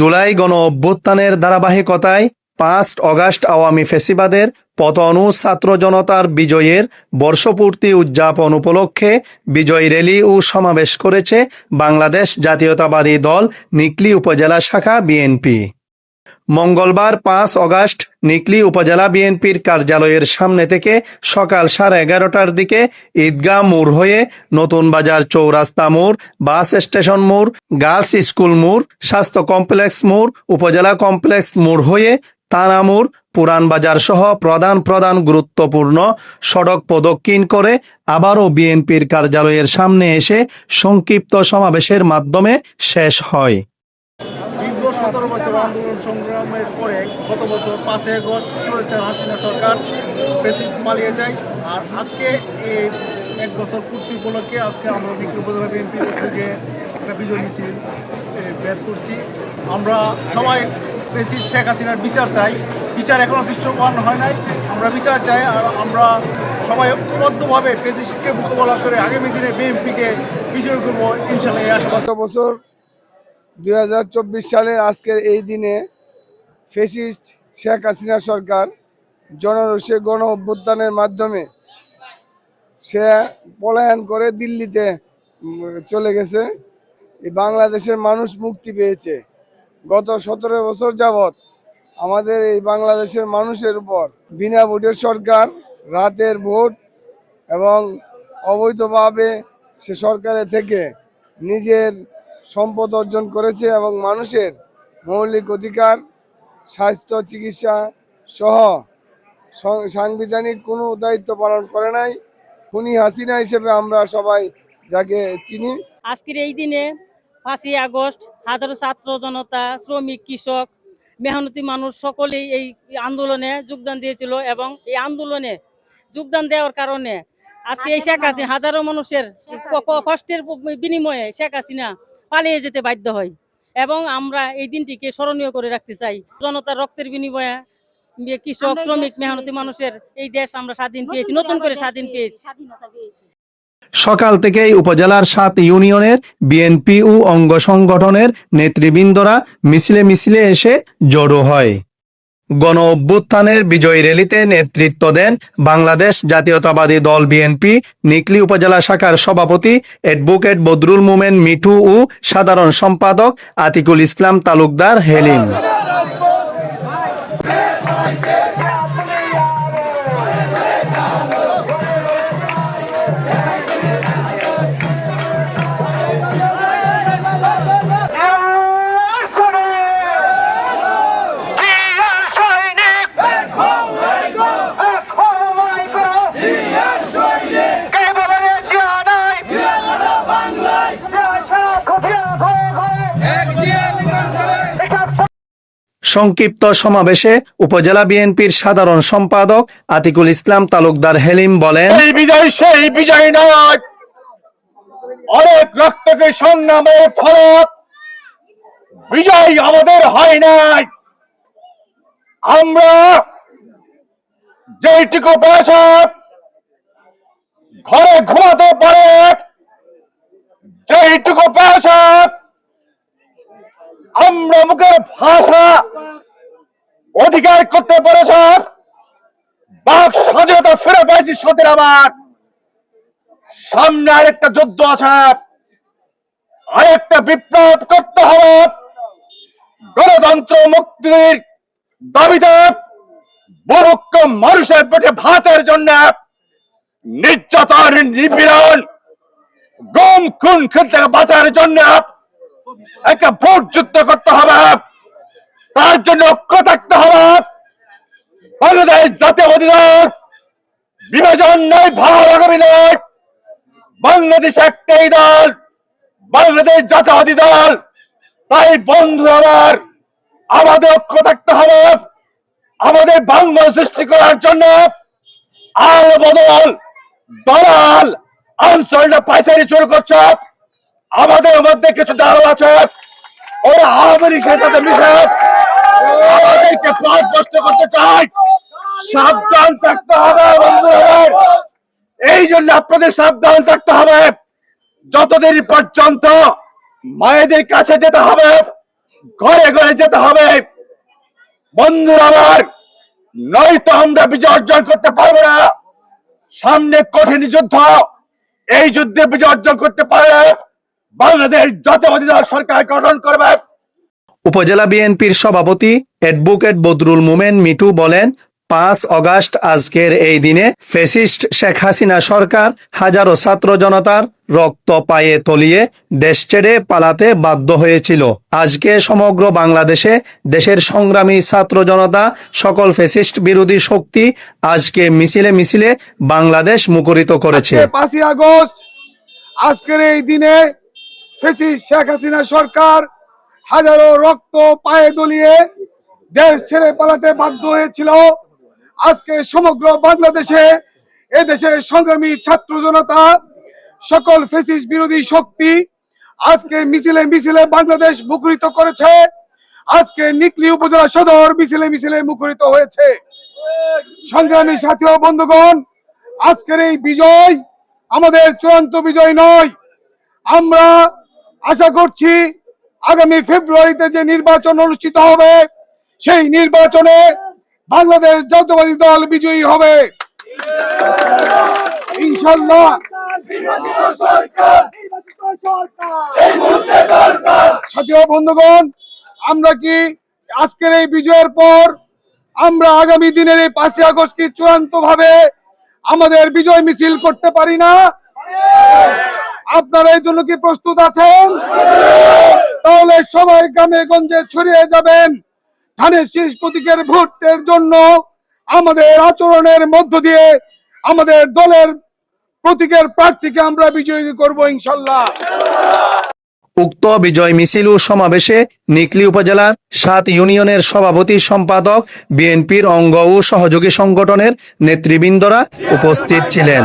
জুলাই গণ অভ্যুত্থানের ধারাবাহিকতায় পাঁচ অগাস্ট আওয়ামী ফেসিবাদের পতনু ছাত্র জনতার বিজয়ের বর্ষপূর্তি উদযাপন উপলক্ষে বিজয় র্যালি ও সমাবেশ করেছে বাংলাদেশ জাতীয়তাবাদী দল নিকলি উপজেলা শাখা বিএনপি। মঙ্গলবার পাঁচ অগাস্ট নিকলি উপজেলা বিএনপির কার্যালয়ের সামনে থেকে সকাল সাড়ে এগারোটার দিকে ঈদগাহ মোড় হয়ে নতুন বাজার চৌরাস্তা মোড়, বাস স্টেশন মোড়, গার্লস স্কুল মোড়, স্বাস্থ্য কমপ্লেক্স মোড়, উপজেলা কমপ্লেক্স মোড় হয়ে থানা মোড়, পুরান বাজার সহ প্রধান প্রধান গুরুত্বপূর্ণ সড়ক প্রদক্ষিণ করে আবারও বিএনপির কার্যালয়ের সামনে এসে সংক্ষিপ্ত সমাবেশের মাধ্যমে শেষ হয়। আন্দোলন সংগ্রামের পরে গত বছর পাঁচই আগস্ট স্বৈরাচার হাসিনা সরকার প্রেসিডেন্ট পালিয়ে যায়। আর আজকে এই এক বছর পূর্তি উপলক্ষে আজকে আমরা উপজেলা বিএনপির উদ্যোগে একটা বিজয় মিছিল বের করছি। আমরা সবাই প্রেসিডেন্ট শেখ হাসিনার বিচার চাই। বিচার এখনও দৃশ্যমান হয় নাই। আমরা বিচার চাই আর আমরা সবাই ঐক্যবদ্ধভাবে প্রেসিডেন্টকে মোকাবেলা করে আগামী দিনে বিএনপিকে বিজয় করব। ইনশাল্লাহ এই আশাবাদ। বছর দুই হাজার চব্বিশ সালের আজকের এই দিনে ফেসিস্ট শেখ হাসিনা সরকার জনরোষে গণ অভ্যুত্থানের মাধ্যমে সে পলায়ন করে দিল্লিতে চলে গেছে। বাংলাদেশের মানুষ মুক্তি পেয়েছে। গত সতেরো বছর যাবৎ আমাদের এই বাংলাদেশের মানুষের উপর বিনা ভোটের সরকার, রাতের ভোট এবং অবৈধভাবে সে সরকারে থেকে নিজের সম্পদ অর্জন করেছে এবং মানুষের মৌলিক অধিকার স্বাস্থ্য চিকিৎসা সহ সাংবিধানিক কোনো দায়িত্ব পালন করে নাই। খুনি হাসিনা হিসেবে আমরা সবাই যাকে চিনি। আজকের এই দিনে পাঁচই আগস্ট হাজারো ছাত্র জনতা শ্রমিক কৃষক মেহনতি মানুষ সকলেই এই আন্দোলনে যোগদান দিয়েছিল এবং এই আন্দোলনে যোগদান দেওয়ার কারণে আজকে এই শেখ হাসিনা হাজারো মানুষের কষ্টের বিনিময়ে শেখ হাসিনা পালিয়ে যেতে বাধ্য হয়। এবং আমরা এই দিনটিকে স্মরণীয় করে রাখতে চাই। জনতার রক্তের বিনিময়ে কৃষক শ্রমিক মেহনতি মানুষের এই দেশ আমরা স্বাধীন পেয়েছি নতুন করে স্বাধীন পেয়েছি। সকাল থেকেই উপজেলার সাত ইউনিয়নের বিএনপি ও অঙ্গ সংগঠনের নেতৃবৃন্দরা মিছিলে মিছিলে এসে জড়ো হয়। গণ অভ্যুত্থানের বিজয়ী র্যালিতে নেতৃত্ব দেন বাংলাদেশ জাতীয়তাবাদী দল বিএনপি, নিকলি উপজেলা শাখার সভাপতি অ্যাডভোকেট বদরুল মোমেন মিঠু ও সাধারণ সম্পাদক আতিকুল ইসলাম তালুকদার হেলিম। সংক্ষিপ্ত সমাবেশে উপজেলা বিএনপির সাধারণ সম্পাদক আতিকুল ইসলাম তালুকদার হেলিম বলেন, এই বিজয় সেই বিজয় নয়। অনেক রক্তকে সংগ্রামের ফলত বিজয় আমাদের হয় নাই। আমরা যেটুকু পয়সা ঘরে ঘুমাতে পারে। যেটুকু পয়সা আমরা মুখের ভাষা অধিকার করতে পেরেছ বাক স্বাধীনতা ফিরে পেয়েছি সতের আমার। সামনে আরেকটা যুদ্ধ আছে। আরেকটা বিপ্লব করতে হবে। গণতন্ত্র মুক্তির দাবিতে বরক্ষ মানুষের পেটে ভাতের জন্য নির্যাতন নিপীড়ন, গম, খুন খুন থেকে বাঁচার জন্য একটা ভোট যুদ্ধ করতে হবে। তার জন্য ঐক্য থাকতে হবে। বাংলাদেশ জাতীয় অধিকার বিভাজন নয় ভাগাভাগি নয় বাংলাদেশ একটাই দল, বাংলাদেশ জাতীয়বাদী দল তাই বন্ধু আমার, আমাদের ঐক্য থাকতে হবে। আমাদের বাংলা সৃষ্টি করার জন্য আল বদল, দলাল অঞ্চলটা পাইচারি শুরু করছে। আমাদের মধ্যে কিছু দালাল আছে, ওরা আওয়ামী লীগের সাথে মিশে। আমাদেরকে নষ্ট করতে চায় সাবধান থাকতে হবে, বন্ধুরা। এই জন্য আপনাদের সাবধান থাকতে হবে। যতদিন পর্যন্ত মায়েদের কাছে যেতে হবে, ঘরে ঘরে যেতে হবে, বন্ধুরা আমার, নয়তো আমরা বিজয় অর্জন করতে পারব না। সামনে কঠিন যুদ্ধ, এই যুদ্ধে বিজয় অর্জন করতে পারে বাংলাদেশ জাতীয়বাদী দল সরকার গঠন করবে। উপজেলা বিএনপির সভাপতি অ্যাডভোকেট বদরুল মোমেন মিটু বলেন, পাঁচ অগাস্ট আজকের এই দিনে ফেসিস্ট শেখ হাসিনা সরকার হাজারো ছাত্র জনতার রক্ত পায়ে তলিয়ে দেশ ছেড়ে পালাতে বাধ্য হয়েছিল। আজকে সমগ্র বাংলাদেশে দেশের সংগ্রামী ছাত্র জনতা, সকল ফেসিস্ট বিরোধী শক্তি আজকে মিছিলে মিছিলে বাংলাদেশ মুখরিত করেছে। পাঁচই আগস্ট, আজকের এই দিনে ফেসিস্ট শেখ হাসিনা সরকার হাজারো রক্ত পায়ে দলিয়ে দেশ ছেড়ে পালাতে বাধ্য হয়েছিল। আজকে সমগ্র বাংলাদেশে এদেশের সংগ্রামী ছাত্র জনতা, সকল ফেসিস বিরোধী শক্তি আজকে মিছিলে মিছিলে বাংলাদেশ মুখরিত করেছে। আজকে নিকলি উপজেলা সদর মিছিলে মিছিলে মুখরিত হয়েছে। সংগ্রামী সাথী ও বন্ধুগণ, আজকের এই বিজয় আমাদের চূড়ান্ত বিজয় নয়। আমরা আশা করছি আগামী ফেব্রুয়ারিতে যে নির্বাচন অনুষ্ঠিত হবে, সেই নির্বাচনে বাংলাদেশ জাতীয়বাদী দল বিজয়ী হবে। ইনশাল্লাহ সাথী ও বন্ধুগণ, আমরা কি আজকের এই বিজয়ের পর আমরা আগামী দিনের এই পাঁচই আগস্ট কি চূড়ান্ত ভাবে আমাদের বিজয় মিছিল করতে পারি না? আপনারা এই জন্য কি প্রস্তুত আছেন? তাহলে সবাই গ্রামে গঞ্জে ছড়িয়ে যাবেন। ধানের শীষ প্রতীকের ভোটের জন্য আমাদের আচরণের মধ্য দিয়ে আমাদের দলের প্রতীকের প্রার্থীকে আমরা বিজয়ী করব ইনশাল্লাহ। উক্ত বিজয় মিছিল ও সমাবেশে নিকলি উপজেলার সাত ইউনিয়নের সভাপতি সম্পাদক বিএনপির অঙ্গ ও সহযোগী সংগঠনের নেতৃবৃন্দরা উপস্থিত ছিলেন।